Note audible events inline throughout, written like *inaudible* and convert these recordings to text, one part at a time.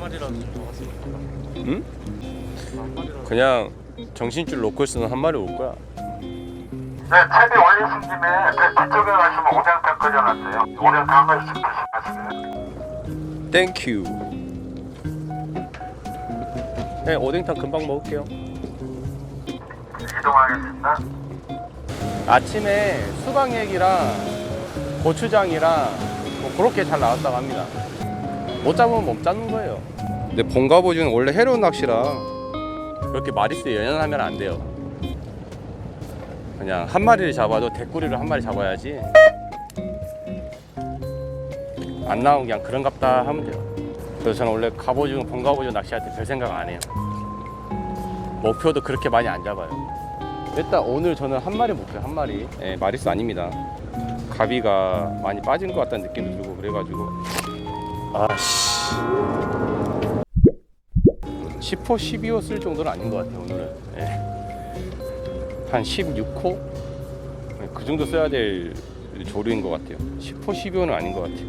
마리라도. 응? 한 마리라도. 그냥 정신줄 놓고 있으면 한 마리 올 거야. 네, 채비 올리신 김에 그 뒤쪽에 가시면 오뎅탕 끓여놨어요. 오뎅탕 한 마리씩 드시겠어요? 땡큐. 네, 오뎅탕 금방 먹을게요. 이동하겠습니다. 아침에 수박액이랑 고추장이랑 뭐 그렇게 잘 나왔다고 합니다. 못 잡으면 못 잡는 거예요. 근데 본가보주는 원래 해로운 낚시라 그렇게 마리수 연연하면 안 돼요. 그냥 한 마리를 잡아도 대꾸리를 한 마리 잡아야지. 안 나오면 그냥 그런갑다 하면 돼요. 그래서 저는 원래 갑오징어, 본갑오징어 낚시할 때 별 생각 안 해요. 목표도 그렇게 많이 안 잡아요. 일단 오늘 저는 한 마리 목표 한 마리. 예, 마리수 아닙니다. 가비가 많이 빠진 것 같다는 느낌도 들고 그래가지고 아씨 10호 12호 쓸 정도는 아닌 것 같아요 오늘은. 예. 한 16호? 그 정도 써야 될 조류인 것 같아요. 10호 12호는 아닌 것 같아요.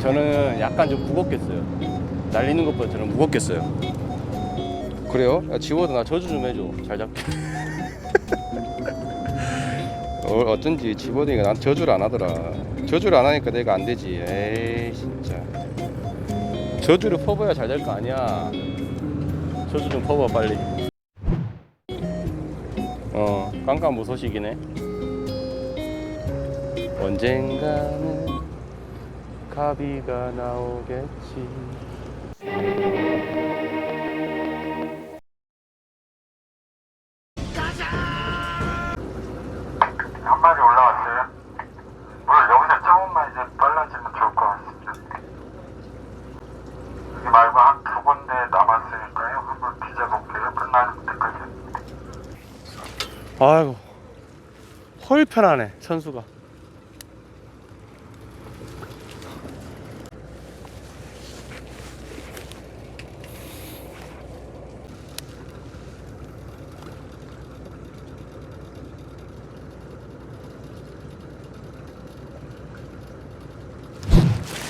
저는 약간 좀 무겁겠어요. 날리는 것보다 저는 무겁겠어요. 그래요? 야, 지워도 나 저주 좀 해줘. 잘 잡게. *laughs* 어, 어쩐지 집어드니까 난 저주를 안 하더라. 저주를 안 하니까 내가 안 되지. 에이 진짜. 저주를 퍼봐야 잘 될 거 아니야 저주 좀 퍼봐 빨리. 어 깜깜 무소식이네. 언젠가는 가비가 나오겠지. 한 마리 올라왔어요. 오늘 여기서 조금만 이제 빨라지면 좋을 것 같습니다. 여기 말고 한 두 군데 남았으니까요. 한번 뒤져볼게요. 끝나는 때까지. 아이고. 헐 편하네 천수가.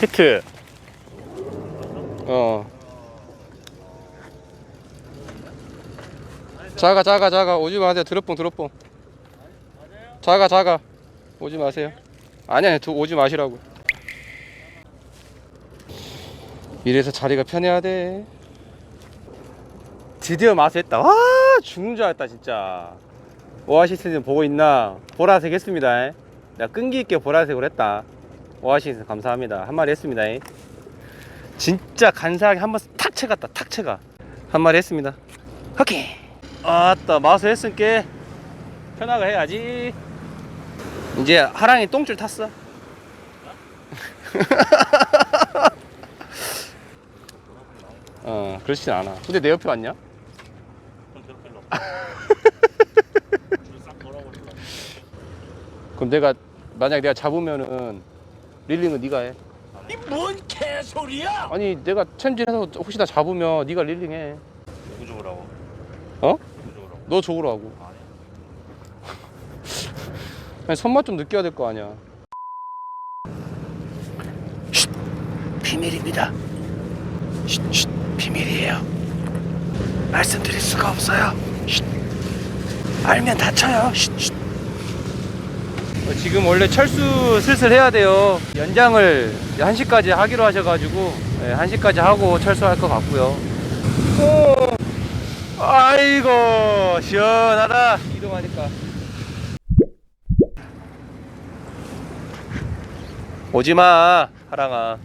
히트 어 작아 작아 작아 오지 마세요. 드롭봉 드롭봉. 작아 작아 오지 마세요. 아니 아니 두- 오지 마시라고. 이래서 자리가 편해야 돼. 드디어 마수했다. 와 죽는 줄 알았다 진짜. 오아시스는 보고 있나? 보라색 했습니다. 내가 끈기 있게 보라색으로 했다. 오아시스 감사합니다. 한 마리 했습니다. 진짜 간사하게 한 번 탁 채갔다 탁 채가. 한 마리 했습니다. 오케이 아따 마수 했으니까 편하게 해야지 이제 하랑이 똥줄 탔어 *laughs* 어 그렇진 않아 근데 내 옆에 왔냐? 그럼 내가 만약에 내가 잡으면은 릴링은 네가 해뭔 개소리야? 아니 내가 챔질해서 혹시나 잡으면 네가 릴링해 누구 죽으라고? 어? 너 줘으로 하고. *laughs* 아니. 아니 손맛 좀 느껴야 될 거 아니야. 비밀입니다. 쉿, 쉿, 비밀이에요. 말씀드릴 수가 없어요. 쉿. 알면 다쳐요. 쉿, 쉿. 어, 지금 원래 철수 슬슬 해야 돼요. 연장을 1시까지 하기로 하셔가지고 네, 1시까지 하고 철수할 것 같고요. 오, 아이고 시원하다. 이동하니까. 오지마 하랑아.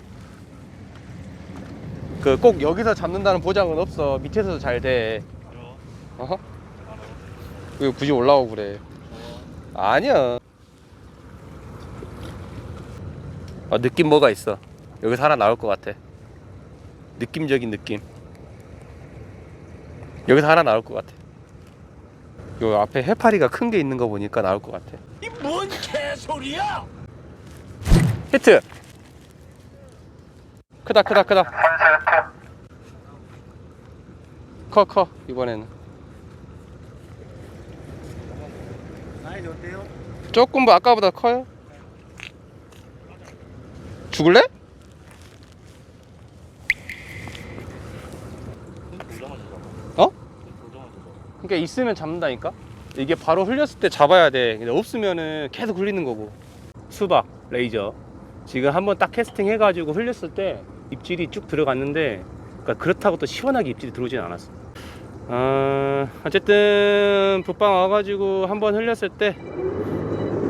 그 꼭 여기서 잡는다는 보장은 없어. 밑에서도 잘돼. 어허? 왜 굳이 올라오고 그래? 아니야. 아, 느낌 뭐가 있어? 여기서 하나 나올 것 같아. 느낌적인 느낌 여기서 하나 나올 것 같아 요 앞에 해파리가 큰 게 있는 거 보니까 나올 것 같아 뭔 개소리야? 히트 크다 크다 크다. 커 커 이번에는? 조금 뭐 아까보다 커요 죽을래? 그러니까 있으면 잡는다니까? 이게 바로 흘렸을 때 잡아야 돼. 근데 없으면은 계속 흘리는 거고. 수박 레이저. 지금 한번 딱 캐스팅 해가지고 흘렸을 때 입질이 쭉 들어갔는데 그러니까 그렇다고 또 시원하게 입질이 들어오진 않았어. 어, 어쨌든 북방 와가지고 한번 흘렸을 때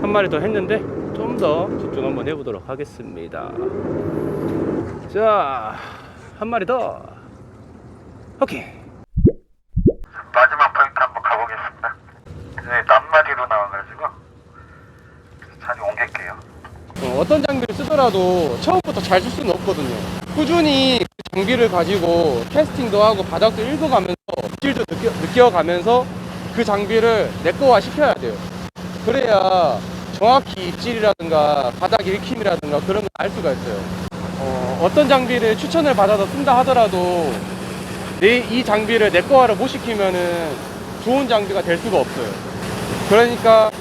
한 마리 더 했는데 좀 더 집중 한번 해보도록 하겠습니다. 자 한 마리 더. 오케이 마지막 포인트 한번 가보겠습니다. 네, 낱마디로 나와가지고 자리 옮길게요. 어, 어떤 장비를 쓰더라도 처음부터 잘 쓸 수는 없거든요. 꾸준히 그 장비를 가지고 캐스팅도 하고 바닥도 읽어가면서 입질도 느껴, 느껴가면서 그 장비를 내 거화 시켜야 돼요. 그래야 정확히 입질이라든가 바닥 읽힘이라든가 그런 걸 알 수가 있어요. 어, 떤 장비를 추천을 받아서 쓴다 하더라도 내, 이 장비를 내 거화를 못 시키면은 좋은 장비가 될 수가 없어요. 그러니까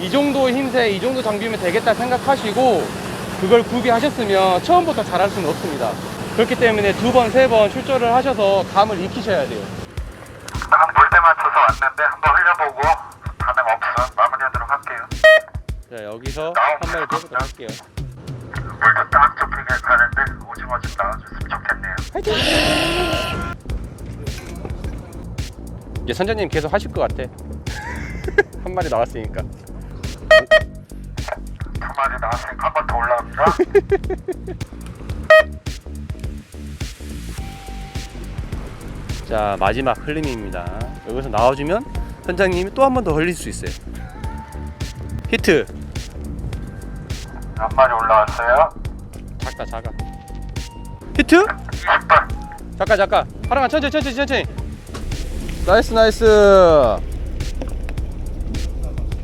이 정도 힘세, 이 정도 장비면 되겠다 생각하시고 그걸 구비하셨으면 처음부터 잘할 수는 없습니다. 그렇기 때문에 두 번, 세 번 출조를 하셔서 감을 익히셔야 돼요. 한 물때 맞춰서 왔는데 한번 흘려보고 반응 없으면 마무리하도록 할게요. 자, 여기서 한 마리 더 해보도록 할게요. 물도 딱 좁히게 가는데 오징어 좀 나와줬으면 좋겠네요. 이제 선장님 계속 하실 것 같아. *laughs* 한 마리 나왔으니까. 자, 마지막 흘림입니다. 여기서 나와주면 선장님이 또 한 번 더 흘릴 수 있어요. 히트! 한 마리 올라왔어요. 작다, 작아. 히트! 20분. 잠깐 잠깐 하랑아 천천히 천천히 천천히 나이스 나이스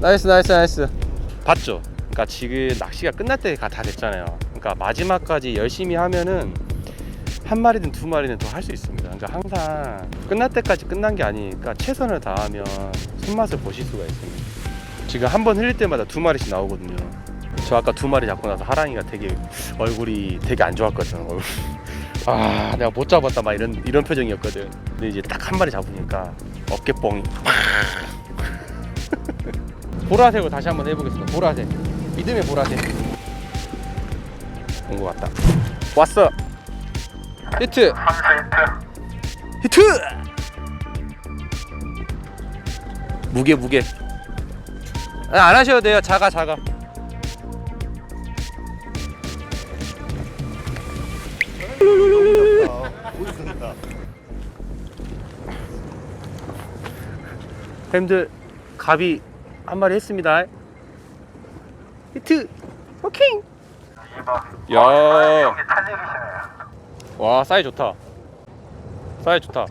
나이스 나이스 나이스 봤죠? 그러니까 지금 낚시가 끝날 때가 다 됐잖아요. 그러니까 마지막까지 열심히 하면은 한 마리든 두 마리는 더 할 수 있습니다. 그러니까 항상 끝날 때까지 끝난 게 아니니까 최선을 다하면 손맛을 보실 수가 있습니다. 지금 한 번 흘릴 때마다 두 마리씩 나오거든요. 저 아까 두 마리 잡고 나서 하랑이가 되게 얼굴이 되게 안 좋았거든 *laughs* 아 내가 못 잡았다 막 이런 이런 표정이었거든. 근데 이제 딱 한 마리 잡으니까 어깨뽕이 *laughs* 보라색으로 다시 한번 해보겠습니다. 보라색 믿음의 보라색. 온 것 같다. 왔어. 히트. 3수 히트. 무게 무게. 아, 안 하셔도 돼요. 작아 작아. 햄들 갑이 한 마리 했습니다 히트 오케이 2번. 야. 여기 탄일이시네요. 와 사이 좋다 사이 좋다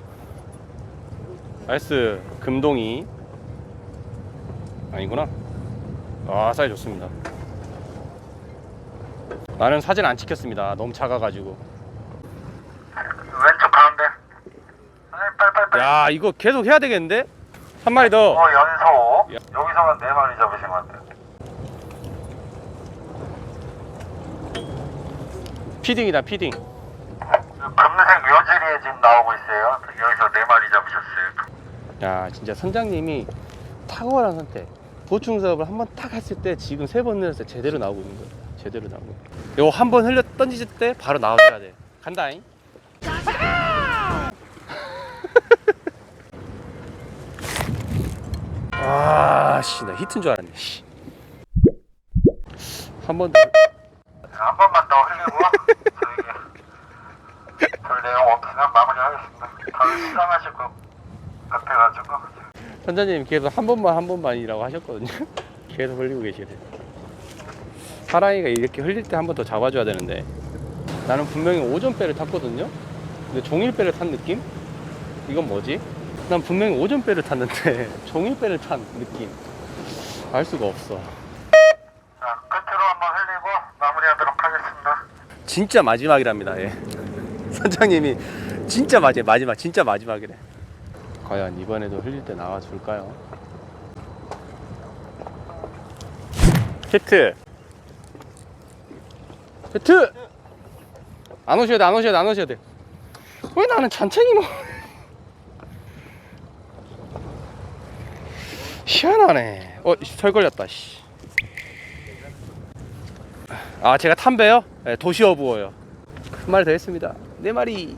나이스 금동이 아니구나 아 사이 좋습니다 나는 사진 안 찍혔습니다 너무 작아가지고 왼쪽 가운데. 아니, 빨빨빨. 야 이거 계속 해야 되겠는데 한 마리 더 어, 연소. 야. 여기서만 네 마리 잡으신 것 같아요. 피딩이다 피딩 금색 묘지리에 지금 나오고 있어요. 여기서 네 마리 잡으셨어요. 야 진짜 선장님이 탁월한 선택 보충 사업을 한번딱 했을 때 지금 세번 늘었을 때 제대로 나오고 있는 거야 제대로 나오고 이거 한 번 흘려 던지실 때 바로 나와줘야 돼 간다잉 *laughs* 아씨 나 히트인 줄 알았네 씨. 한번 더. 한 번만 더 흘리고 저희 별 내용 없으면 마무리하겠습니다. 다들 수상하실 것 같아가지고 선장님 계속 한 번만 한 번만이라고 하셨거든요. *laughs* 계속 흘리고 계시네. 사랑이가 이렇게 흘릴 때 한 번 더 잡아줘야 되는데 나는 분명히 오전배를 탔거든요. 근데 종일배를 탄 느낌? 이건 뭐지? 난 분명히 오전배를 탔는데 *laughs* 종일배를 탄 느낌. 알 수가 없어. 자 끝으로 한번 흘리고 마무리하도록 하겠습니다. 진짜 마지막이랍니다. 예. *laughs* 선장님이 진짜 마지막 마지막 진짜 마지막이래. 과연 이번에도 흘릴 때 나와 줄까요? 히트. 히트. 안 오셔야 돼, 안 오셔야 돼, 안 오셔야 돼. 왜 나는 잔챙이 뭐? *laughs* 희한하네. 어, 씨, 설 걸렸다. 씨. 아, 제가 탐배요? 네, 도시어부어요. 한 마리 더 했습니다. 네 마리.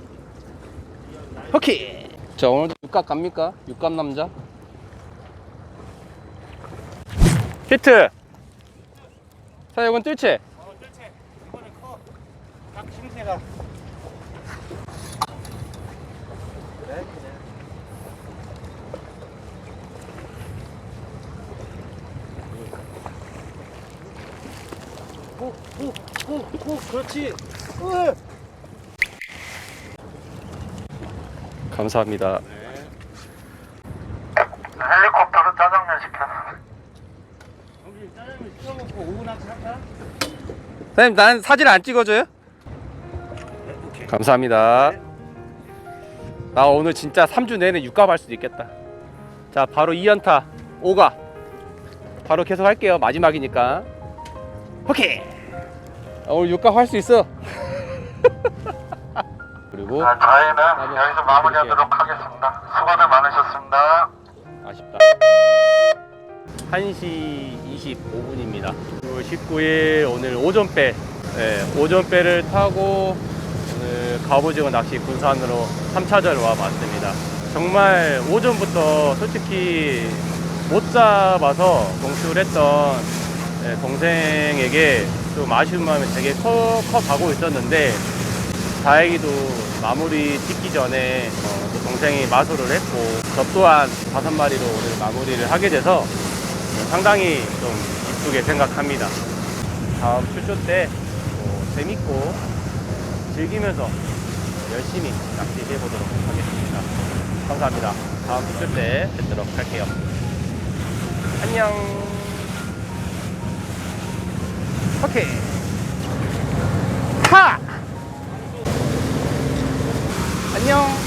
오케이. 자, 오늘도 육갑 갑니까? 육갑 남자. 히트. 자, 이건 뜰채. 어, 뜰채. 이번에 커. 딱 힘새가. 그래, 그래. 오, 오, 오, 오, 그렇지. 으. 감사합니다. 헬리콥터로 짜장면 시켜. 우리 짜장면 시켜 먹고 오븐한테 할까? 선생님, 난 사진 안 찍어줘요? 네, 오케이. 감사합니다. 나 오늘 진짜 3주 내내 육갑 할 수도 있겠다. 자, 바로 2연타 5가. 바로 계속 할게요. 마지막이니까. 오케이. 아, 오늘 육갑 할 수 있어. *laughs* 그리고 아, 저희는 여기서 마무리하도록 하겠습니다. 수고들 많으셨습니다. 아쉽다. 1시 25분입니다. 9월 19일 오늘 오전배, 예, 오전배를 타고 오늘 갑오징어 낚시 군산으로 3차전을 와봤습니다. 정말 오전부터 솔직히 못 잡아서 동출을 했던 예, 동생에게 좀 아쉬운 마음이 되게 커, 커 가고 있었는데 다행히도 마무리 짓기 전에 어, 또 동생이 마술을 했고 저 또한 다섯 마리로 오늘 마무리를 하게 돼서 상당히 좀 기쁘게 생각합니다. 다음 출조 때 뭐 재밌고 즐기면서 열심히 낚시해 보도록 하겠습니다. 감사합니다. 다음 출조 때 뵙도록 할게요. 안녕. 오케이. 하! 안녕.